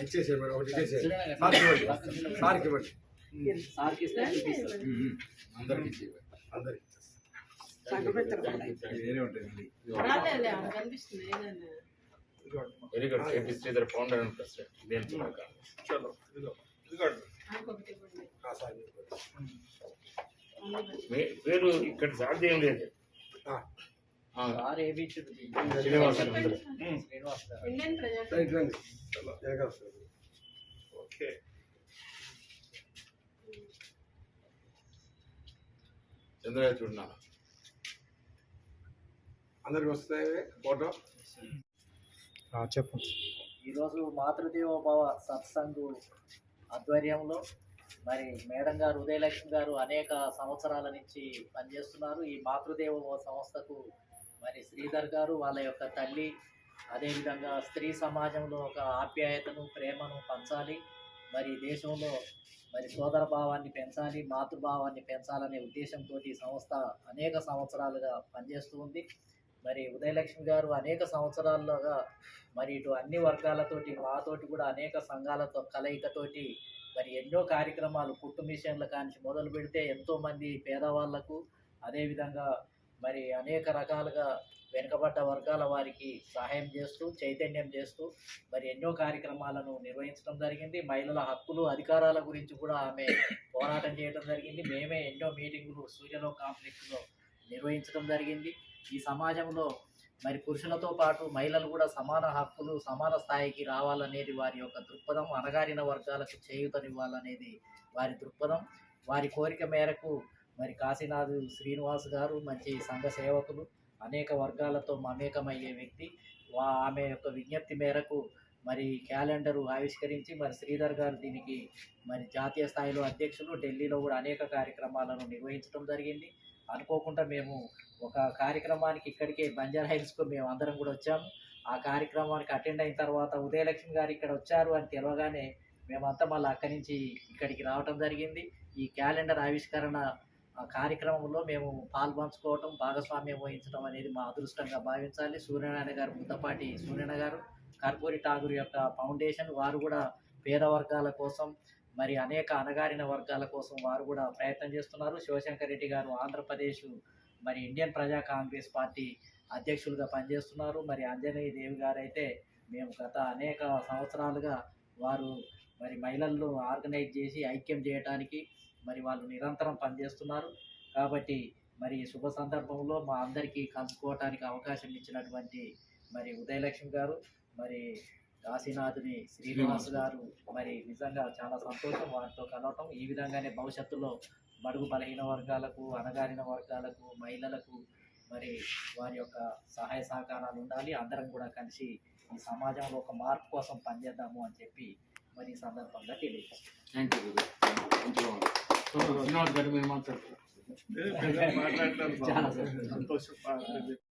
ఇచ్చేసేయండి మేడం ఒకటి ఇచ్చేసేయండి సార్కి ఇవ్వండి సార్కి ఇవ్వండి. సార్కి ఇస్తే చూపిస్తారు అందరికి ఇచ్చేయి. అందరికి వేరే good. AP Sridhar founder and president దేని చలో ఇదిగో ఇదిగోండి ఆమెకొకటి ఇవ్వండి. ఆ, సార్ ఇవ్వండి. అన్ని మంచి- మీ పేరు ఇక్కడ సాధ్యం ఏం లేదు. ఓకే. చంద్రయ్య చూడనా అందరికి వస్తాయి ఫోటో. చెప్పండి ఈరోజు మాతృదేవోభవ సత్సంగ్ ఆధ్వర్యంలో మరి మేడం గారు ఉదయలక్ష్మి గారు అనేక సంవత్సరాల నుంచి పనిచేస్తున్నారు. ఈ మాతృదేవోభవ సంస్థకు మరి శ్రీధర్ గారు వాళ్ళ యొక్క తల్లి అదేవిధంగా స్త్రీ సమాజంలో ఒక ఆప్యాయతను ప్రేమను పంచాలి. మరి దేశంలో మరి సోదర భావాన్ని పెంచాలి మాతృభావాన్ని పెంచాలనే ఉద్దేశంతో ఈ సంస్థ అనేక సంవత్సరాలుగా పనిచేస్తూ ఉంది. మరి ఉదయలక్ష్మి గారు అనేక సంవత్సరాల్లోగా మరి ఇటు అన్ని వర్గాలతోటి మాతోటి కూడా అనేక సంఘాలతో కలయికతోటి మరి ఎన్నో కార్యక్రమాలు కుట్టు మిషన్ల కానించి మొదలు పెడితే ఎంతోమంది పేదవాళ్ళకు అదేవిధంగా మరి అనేక రకాలుగా వెనుకబడ్డ వర్గాల వారికి సహాయం చేస్తూ చైతన్యం చేస్తూ మరి ఎన్నో కార్యక్రమాలను నిర్వహించడం జరిగింది. మహిళల హక్కులు అధికారాల గురించి కూడా ఆమె పోరాటం చేయడం జరిగింది. మేమే ఎన్నో మీటింగులు సూర్యలో కాంప్లెక్స్లో నిర్వహించడం జరిగింది. ఈ సమాజంలో మరి పురుషులతో పాటు మహిళలు కూడా సమాన హక్కులు సమాన స్థాయికి రావాలనేది వారి యొక్క దృక్పథం. అణగారిన వర్గాలకు చేయూతనివ్వాలనేది వారి దృక్పథం. వారి కోరిక మేరకు మరి కాశీనాథ్ శ్రీనివాస్ గారు మంచి సంఘ సేవకులు అనేక వర్గాలతో మమేకమయ్యే వ్యక్తి. వా ఆమె యొక్క విజ్ఞప్తి మేరకు మరి క్యాలెండరు ఆవిష్కరించి మరి శ్రీధర్ గారు దీనికి మరి జాతీయ స్థాయిలో అధ్యక్షులు. ఢిల్లీలో కూడా అనేక కార్యక్రమాలను నిర్వహించడం జరిగింది. అనుకోకుండా మేము ఒక కార్యక్రమానికి ఇక్కడికే బంజారా హిల్స్కు మేము అందరం కూడా వచ్చాము. ఆ కార్యక్రమానికి అటెండ్ అయిన తర్వాత ఉదయలక్ష్మి గారు ఇక్కడ వచ్చారు అని తెలవగానే మేమంతా మళ్ళీ అక్కడి నుంచి ఇక్కడికి రావటం జరిగింది. ఈ క్యాలెండర్ ఆవిష్కరణ కార్యక్రమంలో మేము పాల్పంచుకోవటం భాగస్వామ్యం వహించడం అనేది మా అదృష్టంగా భావించాలి. సూర్యనారాయణ గారు ముద్దపాటి సూర్యనారాయణ గారు కర్పూరి ఠాగూర్ యొక్క ఫౌండేషన్ వారు కూడా పేద వర్గాల కోసం మరి అనేక అణగారిన వర్గాల కోసం వారు కూడా ప్రయత్నం చేస్తున్నారు. శివశంకర్ రెడ్డి గారు ఆంధ్రప్రదేశ్ మరి ఇండియన్ ప్రజా కాంగ్రెస్ పార్టీ అధ్యక్షులుగా పనిచేస్తున్నారు. మరి అంజనేయ దేవి గారు అయితే మేము గత అనేక సంవత్సరాలుగా వారు మరి మహిళలను ఆర్గనైజ్ చేసి ఐక్యం చేయడానికి మరి వాళ్ళు నిరంతరం పనిచేస్తున్నారు. కాబట్టి మరి శుభ సందర్భంలో మా అందరికీ కలుసుకోవటానికి అవకాశం ఇచ్చినటువంటి మరి ఉదయలక్ష్మి గారు మరి కాశీనాథుని శ్రీనివాస్ గారు మరి నిజంగా చాలా సంతోషం వారితో కలవటం. ఈ విధంగానే భవిష్యత్తులో బడుగు బలహీన వర్గాలకు అణగారిన వర్గాలకు మహిళలకు మరి వారి యొక్క సహాయ సహకారాలు ఉండాలి. అందరం కూడా కలిసి ఈ సమాజంలో ఒక మార్పు కోసం పనిచేద్దాము అని చెప్పి మరి ఈ సందర్భంగా తెలియజేస్తాం శ్రీనివాస్ గారు మీరు మాట్లాడుతున్నారు. సంతోషం.